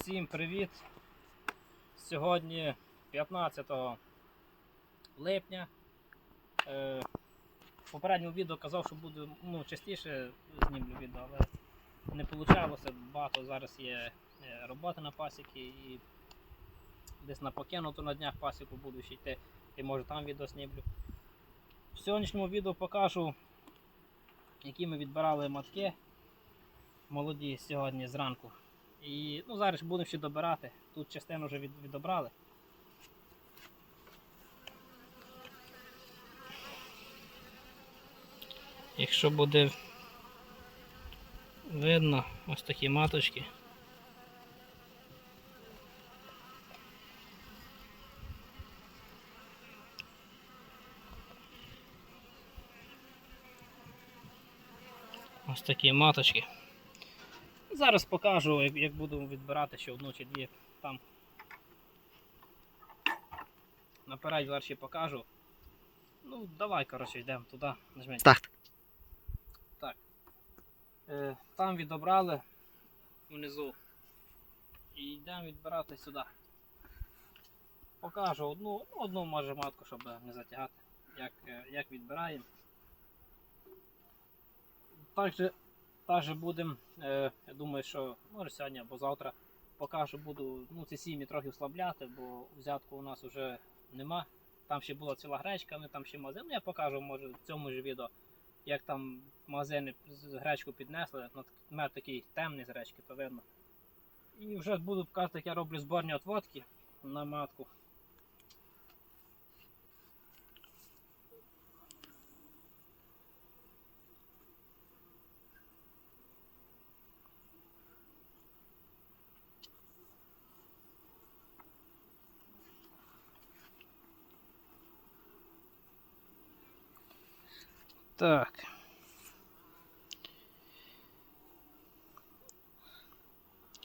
Всім привіт! Сьогодні 15 липня. Е, в попередньому відео казав, що буду ну, частіше знімлю відео, але не вийшло. Багато зараз є е, роботи на пасіки і десь на покинуту на днях пасіку буду ще йти і може там відео знімлю. В сьогоднішньому відео покажу, які ми відбирали матки молоді сьогодні зранку. І ну, зараз будемо ще добирати. Тут частину вже від, відобрали. Якщо буде видно ось такі маточки. Ось такі маточки. Зараз покажу, як, як буду відбирати ще одну чи дві там. Наперед зараз ще покажу. Ну, давай, коротше, йдемо туди. Нажми. Старт. Так. Е, там відобрали внизу. І йдемо відбирати сюди. Покажу одну, ну, одну може матку, щоб не затягати, як, е, як відбираємо. Також також будемо, е, я думаю, що може сьогодні або завтра покажу, буду ну, ці сім'ї трохи вслабляти, бо взятку у нас вже нема. Там ще була ціла гречка, ми там ще магазин. Ну, я покажу, може, в цьому ж відео, як там магазини гречку піднесли. Мед такий темний з гречки, то видно. І вже буду показувати, як я роблю зборні отводки на матку. Так.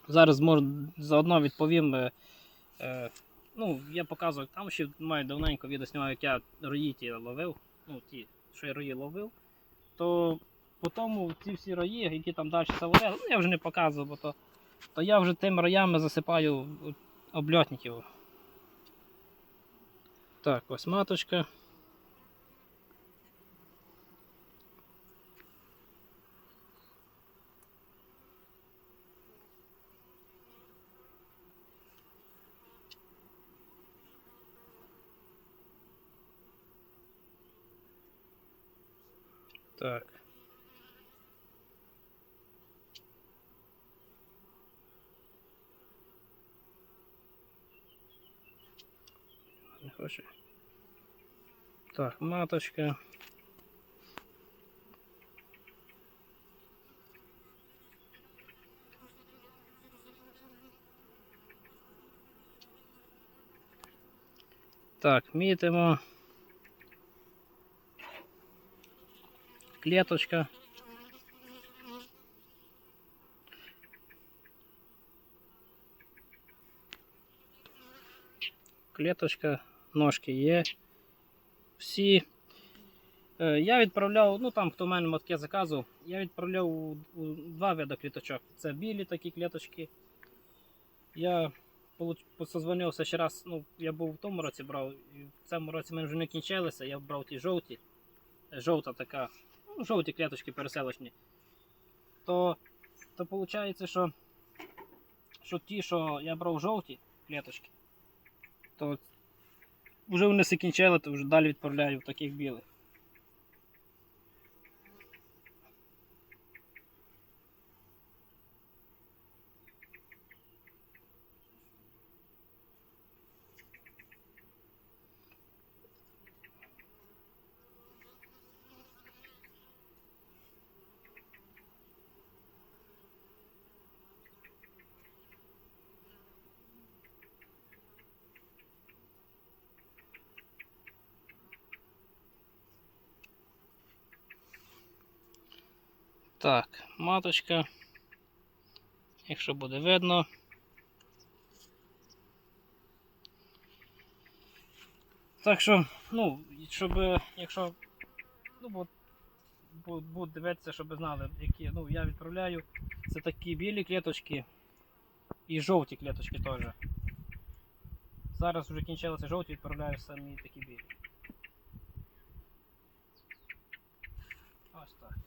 Зараз можу заодно відповім. е, Е, ну, я показував, там ще маю давненько відео знімав, як я рої ті ловив. Ну, ті, що я рої ловив. То по тому ці всі рої, які там далі заводили, ну я вже не показував, бо то, то я вже тими роями засипаю обльотників. Так, ось маточка. Так. Не хоче. Так, маточка. Так, мітимо. Клеточка. Клеточка, ножки є. Всі. Е, Я відправляв, ну там хто в мене мотки заказував, я відправляв у, два види кліточок. Це білі такі клеточки. Я позвонився ще раз, ну, я був в тому році брав, і в цьому році мене вже не кінчилися, я брав ті жовті. Жовта така, ну, жовті клеточки переселочні. То, то виходить, що, що ті, що я брав жовті клеточки, то вже вони все кінчили, то вже далі відправляю в таких білих. Так, маточка. Якщо буде видно. Так що, ну, щоб, якщо, ну, бо, будуть дивитися, щоб знали, які, ну, я відправляю. Це такі білі клеточки. І жовті клеточки теж. Зараз вже кінчилися жовті, відправляю самі такі білі. Ось так.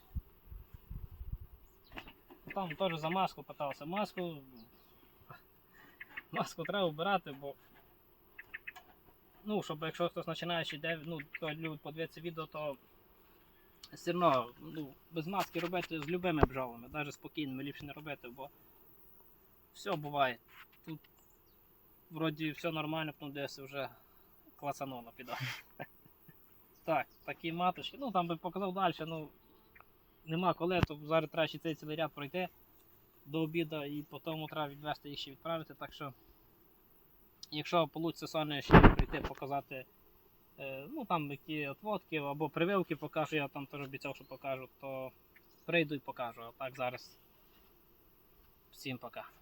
Там теж за маску питався. Маску. Маску треба вбирати, бо. Ну, щоб якщо хтось починаючи, де, ну, хто любить відео, то все одно ну, без маски робити з любими бджолами, навіть спокійними ліпше не робити, бо все буває. Тут вроді все нормально, потім десь вже клацануло піде. Так, такі маточки. Ну там би показав далі, ну нема коли, то зараз треба ще цей цілий ряд пройти до обіду і потім треба відвести їх ще відправити. Так що, якщо вийде Соня ще прийти показати, е, ну там які отводки або прививки покажу, я там теж обіцяв, що покажу, то прийду і покажу. А так зараз всім пока.